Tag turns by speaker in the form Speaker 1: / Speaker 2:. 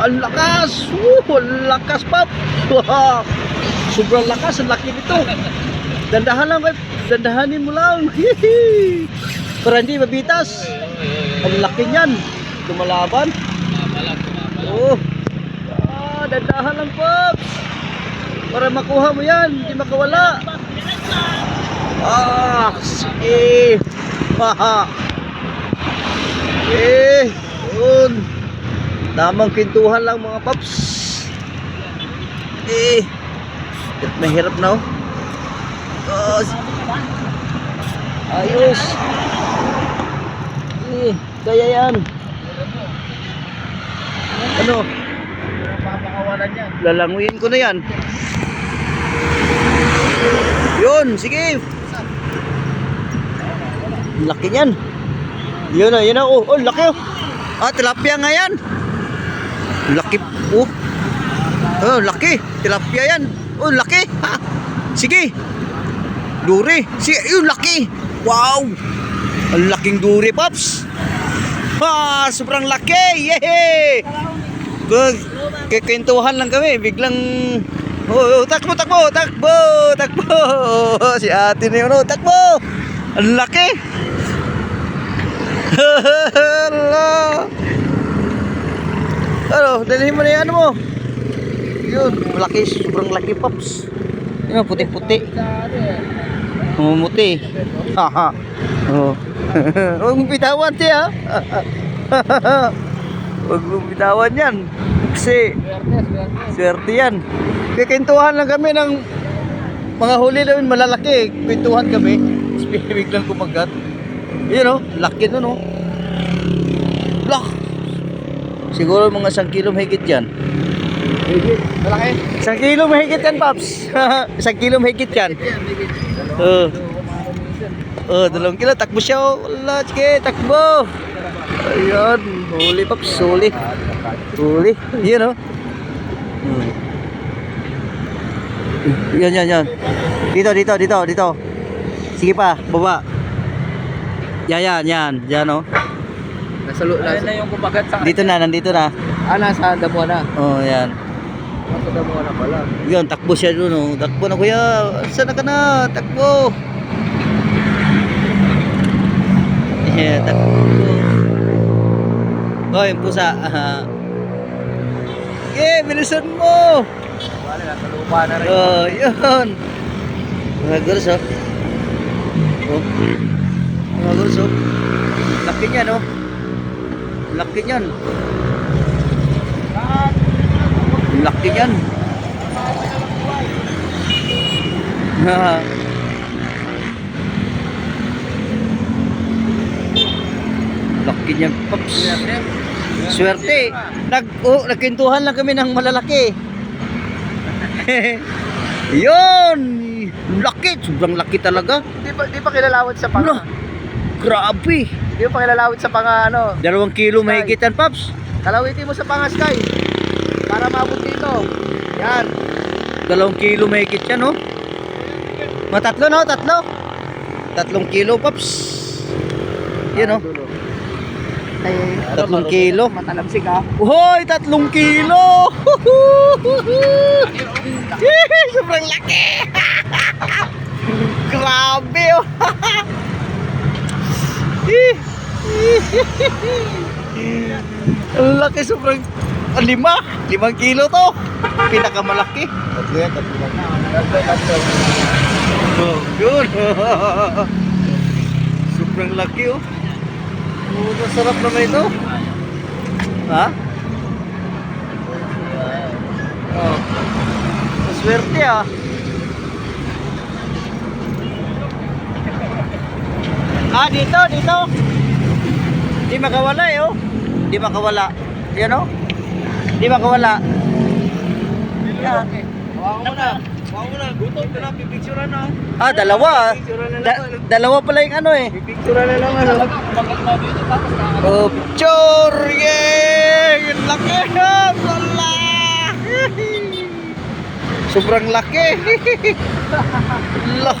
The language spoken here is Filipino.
Speaker 1: Ang lakas! Ang lakas, Pop! Wow! Sobrang lakas, ang laki nito. Dandahan lang, Pop. Dandahanin mo lang. Hihi! Hindi mabitas. Ang laki niyan. Lumalaban. Oh. Ah, dandahan lang, Pops. Para makuha mo yan, hindi makawala. Ah, sige. Haha. Eh, yun. Tamang pintuhan lang mga paps. Eh, hirap na oh. S- ayos. Eh, kaya yan. Ano? Lalanguin ko na yan. Yun, sige. Laki niyan. Yun na, yun na. Oh, oh, laki oh. Ah, tilapia nga yan. Laki. Oh. Oh, laki. Tilapia yan. Oh, laki. Ha. Sige. Duri. Sige, yun, laki. Wow. Ang laking duri, Pops. Ha, sobrang laki. Yehey. Kag kikwentuhan lang kami, biglang Oh, oh, takbo, takbo, takbo, takbo. Si ate na yun, oh, takbo. Ang laki. Hala. Ano, dalhin mo na yung ano mo. Yun, malaki, sobrang laki, Pops. Yun, puti-puti. Mumuti. Haha. Oh. Huwag mong bitawan siya. Huwag mong bitawan yan. Kasi, swerte yan. Kikintuhan lang kami ng mga huli namin malalaki. Pintuhan kami. Tapos biglang kumagat. Yun o, laki nun o. Lak! Siguro mga isang kilo mahigit yan.
Speaker 2: Malaki.
Speaker 1: Isang kilo mahigit yan, Paps. isang kilo mahigit yan. Oo. Oh, dalawang kilo. Takbo siya. Oh. Wala, sige, takbo. Ayan. Huli, Paps. Huli. Huli. Yun, oh. Hmm. Yan, yan, yan. Dito, dito, dito, dito. Sige pa, baba. Yan, yan, yan. Yan, oh.
Speaker 2: Nasa, lo- nasa, na yung kumagat sa
Speaker 1: Dito na, nandito na.
Speaker 2: Ah, nasa damo na.
Speaker 1: Oh, yan.
Speaker 2: Nasa damo na pala.
Speaker 1: Yun, takbo siya doon, oh. Takbo na, kuya. Saan ka na? Takbo. Yeah, takbo. Oh, yung pusa. Aha. Okay, bilisan mo.
Speaker 2: Wala, nasa lupa na rin.
Speaker 1: Oh, yun. Mga guros, oh. Oh. Mga guros, oh. Laki niyan, oh. Laki niyan. Laki niyan. Laki niyan, paps. Swerte. Nag oh, nagkintuhan lang kami ng malalaki. Yun! Laki! Sobrang laki talaga.
Speaker 2: Di pa, di pa kilalawit sa panga.
Speaker 1: Ano? Grabe!
Speaker 2: Di pa kilalawit sa panga, ano.
Speaker 1: Dalawang kilo mahigit yan, Paps.
Speaker 2: Kalawitin mo sa panga, Sky. Para maabot dito. Yan.
Speaker 1: Dalawang kilo mahigit yan, oh. Mga tatlo, no? Tatlo. Tatlong kilo, Paps. Yan, oh.
Speaker 2: Ay,
Speaker 1: Tatlong kilo.
Speaker 2: Matalabsik, ah.
Speaker 1: Hoy, tatlong kilo! Sobrang laki! Grabe, oh! Yee. Ang laki, sobrang... lima! Limang kilo to! Pinakamalaki.
Speaker 2: Tatlo yan, tatlo yan. Tatlo, tatlo.
Speaker 1: Oh, yun! sobrang laki, oh! Oh, masarap naman ito. Ha? Oh. Maswerte ah. Ah, dito, dito. Di makawala eh, oh. Di makawala. Yan oh. Di makawala. Yan.
Speaker 2: Hawakan mo na. Hawakan mo na. Gutom ka na. Pipicturean na.
Speaker 1: Ah, dalawa. ah.
Speaker 2: Na
Speaker 1: Da-
Speaker 2: lang.
Speaker 1: dalawa pala yung ano eh.
Speaker 2: Pipicturean na lang. Ano.
Speaker 1: Oh, picture! Yay! Laki! Wala! Sobrang laki! Lah!